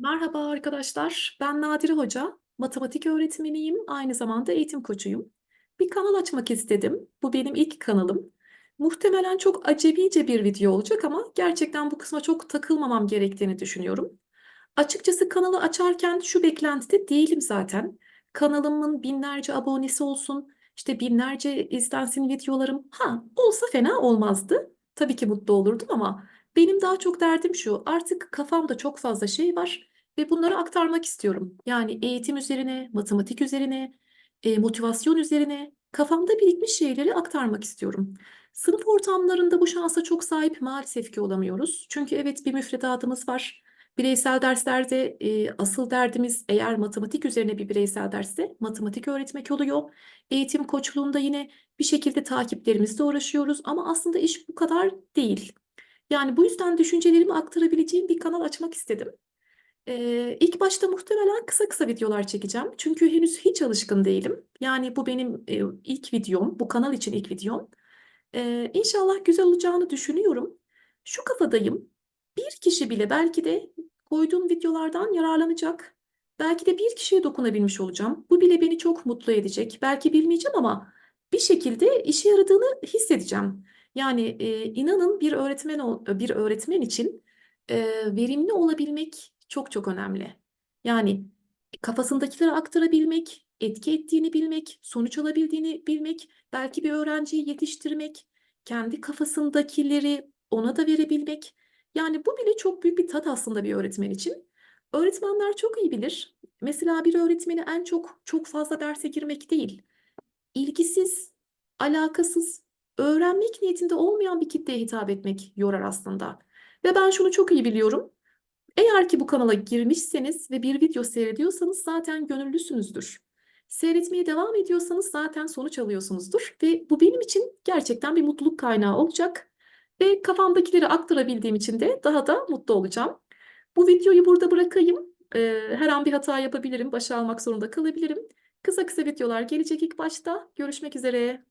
Merhaba arkadaşlar, ben Nadire Hoca, matematik öğretmeniyim, aynı zamanda eğitim koçuyum. Bir kanal açmak istedim, bu benim ilk kanalım. Muhtemelen çok acemice bir video olacak ama gerçekten bu kısma çok takılmamam gerektiğini düşünüyorum. Açıkçası kanalı açarken şu beklentide değilim zaten. Kanalımın binlerce abonesi olsun, işte binlerce izlensin videolarım. Ha, olsa fena olmazdı. Tabii ki mutlu olurdum ama benim daha çok derdim şu, artık kafamda çok fazla şey var. Ve bunları aktarmak istiyorum. Yani eğitim üzerine, matematik üzerine, e, motivasyon üzerine kafamda birikmiş şeyleri aktarmak istiyorum. Sınıf ortamlarında bu şansa çok sahip maalesef ki olamıyoruz. Çünkü evet bir müfredatımız var. Bireysel derslerde e, asıl derdimiz eğer matematik üzerine bir bireysel dersse matematik öğretmek oluyor. Eğitim koçluğunda yine bir şekilde takiplerimizle uğraşıyoruz ama aslında iş bu kadar değil. Yani bu yüzden düşüncelerimi aktarabileceğim bir kanal açmak istedim. Ee, ilk başta muhtemelen kısa kısa videolar çekeceğim. Çünkü henüz hiç alışkın değilim. Yani bu benim e, ilk videom, bu kanal için ilk videom. Ee, İnşallah güzel olacağını düşünüyorum. Şu kafadayım. Bir kişi bile belki de koyduğum videolardan yararlanacak. Belki de bir kişiye dokunabilmiş olacağım. Bu bile beni çok mutlu edecek. Belki bilmeyeceğim ama bir şekilde işe yaradığını hissedeceğim. Yani e, inanın bir öğretmen bir öğretmen için e, verimli olabilmek çok çok önemli. Yani kafasındakileri aktarabilmek, etki ettiğini bilmek, sonuç alabildiğini bilmek, belki bir öğrenciyi yetiştirmek, kendi kafasındakileri ona da verebilmek. Yani bu bile çok büyük bir tat aslında bir öğretmen için. Öğretmenler çok iyi bilir. Mesela bir öğretmeni en çok çok fazla derse girmek değil, ilgisiz, alakasız, öğrenmek niyetinde olmayan bir kitleye hitap etmek yorar aslında. Ve ben şunu çok iyi biliyorum. Eğer ki bu kanala girmişseniz ve bir video seyrediyorsanız zaten gönüllüsünüzdür. Seyretmeye devam ediyorsanız zaten sonuç alıyorsunuzdur ve bu benim için gerçekten bir mutluluk kaynağı olacak ve kafamdakileri aktarabildiğim için de daha da mutlu olacağım. Bu videoyu burada bırakayım. Ee, her an bir hata yapabilirim, başa almak zorunda kalabilirim. Kısa kısa videolar gelecek ilk başta. Görüşmek üzere.